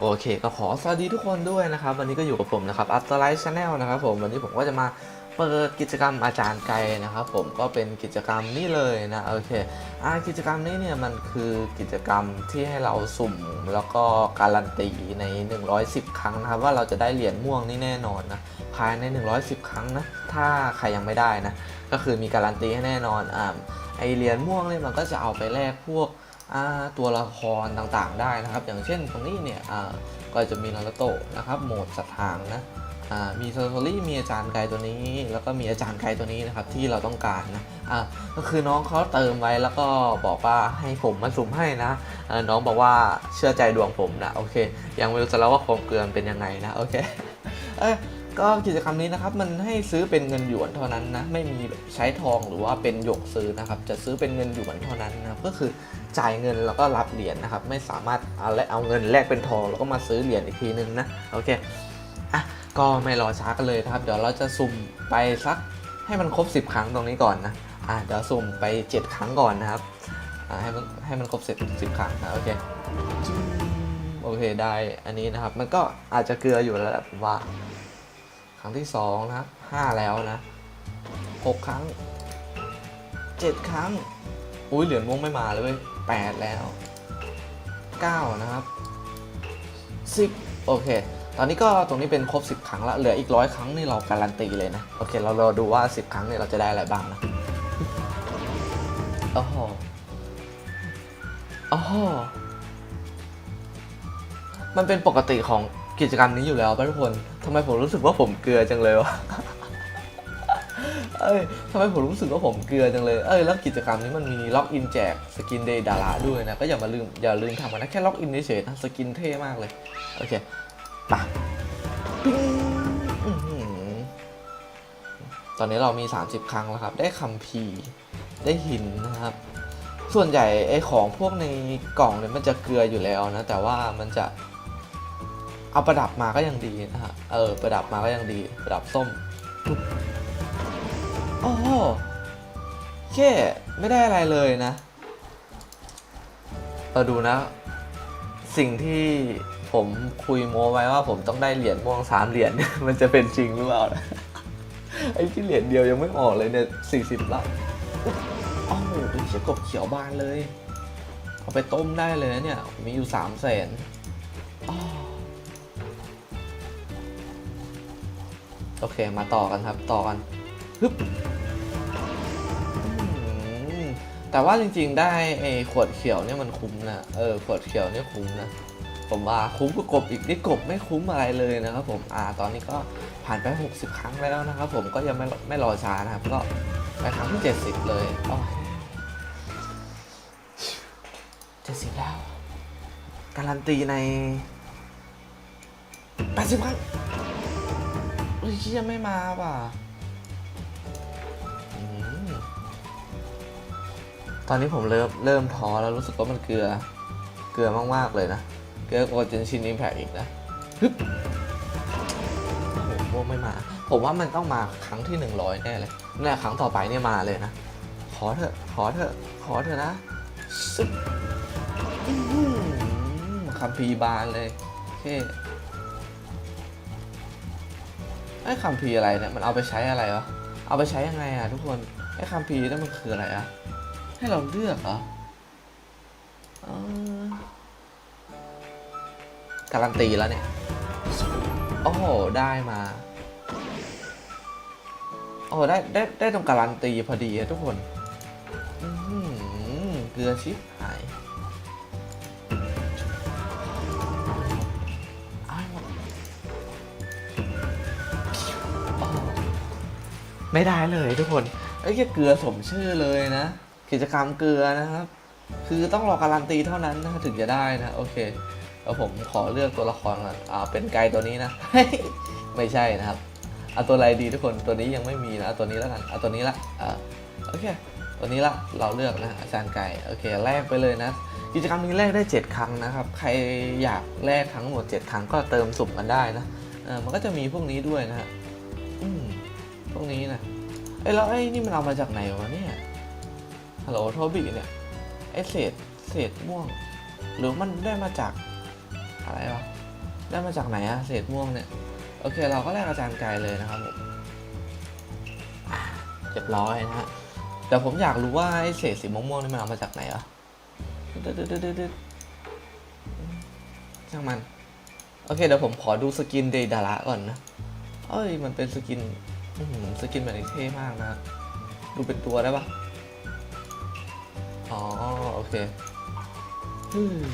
โอเคก็ขอสวัสดีทุกคนด้วยนะครับ วันนี้ก็อยู่กับผมนะครับ a f t e r l i f e Channel นะครับผมวันนี้ผมก็จะมาเปิดกิจกรรมอาจารย์ไกลนะครับ ผมก็เป็นกิจกรรมนี้เลยนะโอเคอากิจกรรมนี้เนี่ยมันคือกิจกรรมที่ให้เราสุ่มแล้วก็การันตีใน 110 ครั้งนะครับ ว่าเราจะได้เหรียญม่วงนี่แน่นอนนะภายใน 110 ครั้งนะถ้าใครยังไม่ได้นะก็คือมีการันตีให้แน่นอนอ่าไอเหรียญม่วงเนี่ยมันก็จะเอาไปแลกพวก ตัวละครต่างๆได้นะครับ อย่างเช่นตรงนี้เนี่ยก็จะมีนารุโตะนะครับโหมดสัตว์หางนะมีโซโทรี่มีอาจารย์ไกตัวนี้ แล้วก็มีอาจารย์ไกตัวนี้นะครับที่เราต้องการนะก็คือน้องเขาเติมไว้แล้วก็บอกว่าให้ผมมาสุ่มให้นะเอ่อน้องบอกว่าเชื่อใจดวงผมนะโอเค ยังไม่รู้จะแล้วว่าความเกลือนเป็นยังไงนะโอเคเอ ก็กิจกรรมนี้นะครับมันให้ซื้อเป็นเงินหยวนเท่านั้นนะไม่มีใช้ทองหรือว่าเป็นหยกซื้อนะครับจะซื้อเป็นเงินหยวนเท่านั้นนะก็คือจ่ายเงินแล้วก็รับเหรียญนะครับไม่สามารถเอาและเอาเงินแลกเป็นทองแล้วก็มาซื้อเหรียญอีกทีนึงนะโอเคอะก็ไม่รอช้ากันเลยนะครับ เดี๋ยวเราจะสุ่มไปสักให้มันครบ 10 ครั้งตรงนี้ก่อนนะอะเดี๋ยวสุ่มไป 7 ครั้งก่อนนะครับอะให้มันให้มันครบ10 10ครั้งนะโอเคโอเคได้อันนี้นะครับมันก็อาจจะเกลืออยู่แล้วแหละผมว่า รั้งที่สองนะครับห้าแล้วนะหกครั้งเจ็ดครั้ง อุ้ยเหรียญม่วงไม่มาเลยเว้ยแปดแล้วเก้านะครับสิบโอเค ตอนนี้ก็ตรงนี้เป็นครบ10ครั้งละเหลืออีกร้อยครั้งนี่เราการันตีเลยนะ โอเค เรารอดูว่า10ครั้งเนี่ยเราจะได้อะไรบ้างนะโอ้โหโอ้โหมันเป็นปกติของ กิจกรรมนี้อยู่แล้วป่ะทุกคนทำไมผมรู้สึกว่าผมเกลือจังเลยวะเอ้ยทำไมผมรู้สึกว่าผมเกลือจังเลย เอ้ย แล้วกิจกรรมนี้มันมีล็อกอินแจกสกินเดย์ดาราด้วยนะ ก็อย่ามาลืม อย่าลืมทำมันนะแค่ล็อกอินเฉยๆนะ สกินเท่มากเลย โอเคไปตอนนี้เรามี 30 ครั้งแล้วครับ ได้คัมภีได้หินนะครับ ส่วนใหญ่ไอของพวกในกล่องเนี่ยมันจะเกลืออยู่แล้วนะ แต่ว่ามันจะ เอาประดับมาก็ยังดีนะฮะ เออ ประดับมาก็ยังดี ประดับส้มโอ้โหแค่ไม่ได้อะไรเลยนะ เราดูนะ สิ่งที่ผมคุยโม้ไว้ว่าผมต้องได้เหรียญม่วงสามเหรียญมันจะเป็นจริงหรือเปล่านะไอ้ที่เหรียญเดียวยังไม่ออกเลยเนี่ยสี่สิบล้านโอ้โหเป็นเชี่ยกบเขียวบานเลย เอาไปต้มได้เลยนะเนี่ย มีอยู่สามแสน โอเคมาต่อกันครับ ต่อกันฮึบแต่ว่าจริงๆได้ไอ้ขวดเขียวเนี่ยมันคุ้มนะเออขวดเขียวเนี่ยคุ้มนะผมว่าคุ้มกว่ากบอีกนี่กบไม่คุ้มอะไรเลยนะครับ ผมอ่าตอนนี้ก็ผ่านไป 60 ครั้งแล้วนะครับ ผมก็ยังไม่ไม่รอช้านะครับก็ไปครั้งที่ 70 เลยโอ้ย70แล้ว การันตีใน 80 ครั้ง เชี่ยไม่มาว่ะตอนนี้ผมเริ่มเริ่มท้อแล้วรู้สึกว่ามันเกลือ เกลือมากๆเลยนะ เกลือกว่าเจนชินอิมแพกอีกนะฮึบโอ้โหไม่มา ผมว่ามันต้องมาครั้งที่100แน่เลยเนี่ยครั้งต่อไปเนี่ยมาเลยนะ ขอเถอะ ขอเถอะ ขอเถอะนะซึบคัมภีบานเลยโอเค ไอ้คัมภีอะไรเนี่ยมันเอาไปใช้อะไรวะเอาไปใช้ยังไงอะทุกคนไอ้คัมภีนั่นมันคืออะไรอะให้เราเลือกเหรอการันตีแล้วเนี่ยโอ้โหได้มาโอ้โหได้ได้ได้ตรงการันตีพอดีอะทุกคนอื้อหือเกลือชิ ไม่ได้เลยทุกคนเอ้แค่เกลือสมชื่อเลยนะ กิจกรรมเกลือนะครับ คือต้องรอการันตีเท่านั้นนะถึงจะได้นะโอเคแล้วผมขอเลือกตัวละครก่อนอ่าเป็นไกตัวนี้นะ ไม่ใช่นะครับเอาตัวอะไรดีทุกคนตัวนี้ยังไม่มีนะเอาตัวนี้แล้วกันเอาตัวนี้ละอ่าโอเคตัวนี้ละเราเลือกนะอาจารย์ไก่โอเคแลกไปเลยนะ กิจกรรมนี้แลกได้ 7 ครั้งนะครับ ใครอยากแลกทั้งหมด 7 ครั้งก็เติมสุ่มกันได้นะเออมันก็จะมีพวกนี้ด้วยนะฮะอืม พวกนี้นะเอ้แล้วไอ้นี่มันเอามาจากไหนวะเนี่ยฮัลโหลโทบี้เนี่ยไอ้เศษเศษม่วง หรือมันได้มาจากอะไรวะได้มาจากไหนอะเศษม่วงเนี่ยโอเคเราก็แลกอาจารย์ไกลเลยนะครับผมเรียบร้อยนะฮะแต่ผมอยากรู้ว่าไอ้เศษสีม่วงๆนี่มันเอามาจากไหนอะดึ๊ดดึ๊ดดึ๊ดดึ๊ดดึ๊ดช่างมัน โอเคเดี๋ยวผมขอดูสกินเดดาระก่อนนะ เอ้ย มันเป็นสกิน อื้อหือสกินแบบนี้เท่มากนะ ดูเป็นตัวได้ปะอ๋อ โอเคฮึ่ม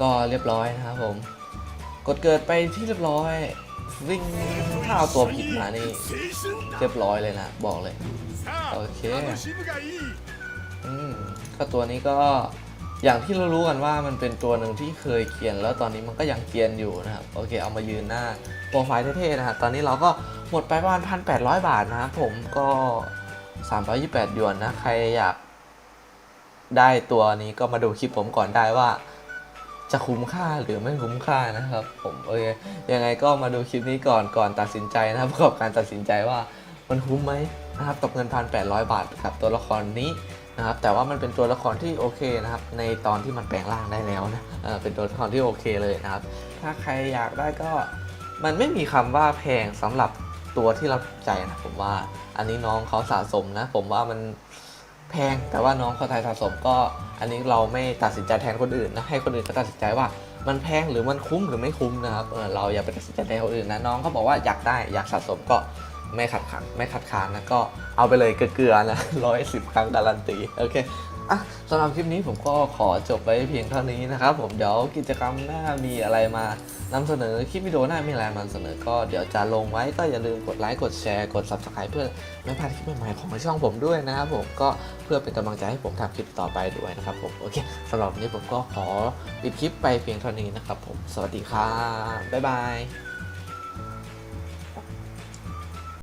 ก็เรียบร้อยนะครับผม กดเกิดไปที่เรียบร้อย วิ่งถ้าเอาตัวผิดมานี่เรียบร้อยเลยนะ บอกเลย โอเค อืมก็ตัวนี้ก็ อย่างที่เรารู้กันว่ามันเป็นตัวหนึ่งที่เคยเกียน แล้วตอนนี้มันก็ยังเกียนอยู่นะครับโอเคเอามายืนหน้าโปรไฟล์เท่ๆนะครับตอนนี้เราก็หมดไปประมาณพันแปดร้อยบาทนะครับผมก็ 328หยวนนะใครอยากได้ตัวนี้ก็มาดูคลิปผมก่อนได้ว่า จะคุ้มค่าหรือไม่คุ้มค่านะครับ ผมโอเคยังไงก็มาดูคลิปนี้ก่อนก่อนตัดสินใจนะครับประกอบการตัดสินใจว่ามันคุ้มไหมนะครับตกเงินพันแปดร้อยบาทกับตัวละครนี้ นะครับแต่ว่ามันเป็นตัวละครที่โอเคนะครับในตอนที่มันแปลงร่างได้แล้วนะเออเป็นตัวละครที่โอเคเลยนะครับ ถ้าใครอยากได้ก็มันไม่มีคำว่าแพงสำหรับตัวที่เราใจนะผมว่าอันนี้น้องเขาสะสมนะ ผมว่ามันแพงแต่ว่าน้องเขาไทยสะสมก็ อันนี้เราไม่ตัดสินใจแทนคนอื่นนะให้คนอื่นเขาตัดสินใจว่ามันแพงหรือมันคุ้มหรือไม่คุ้มนะครับเเราอย่าไปตัดสินใจแทนคนอื่นนะน้องเขาบอกว่าอยากได้อยากสะสมก็ ไม่ขัดขันไม่ขัดขานนะก็เอาไปเลยเกลือๆนะร้อยสิบครั้งการันตีโอเคอะสำหรับคลิปนี้ผมก็ขอจบไว้เพียงเท่านี้นะครับผมเดี๋ยวกิจกรรมหน้ามีอะไรมานำเสนอคลิปวิดีโอหน้ามีอะไรมานำเสนอก็เดี๋ยวจะลงไว้ก็อย่าลืมกดไลค์กดแชร์กด subscribe เพื่อไม่พลาดคลิปใหม่ๆของช่องผมด้วยนะครับผมก็เพื่อเป็นกำลังใจให้ผมทำคลิปต่อไปด้วยนะครับผมโอเคสำหรับวันนี้ผมก็ขอปิดคลิปไปเพียงเท่านี้นะครับผมสวัสดีครับบ๊ายบาย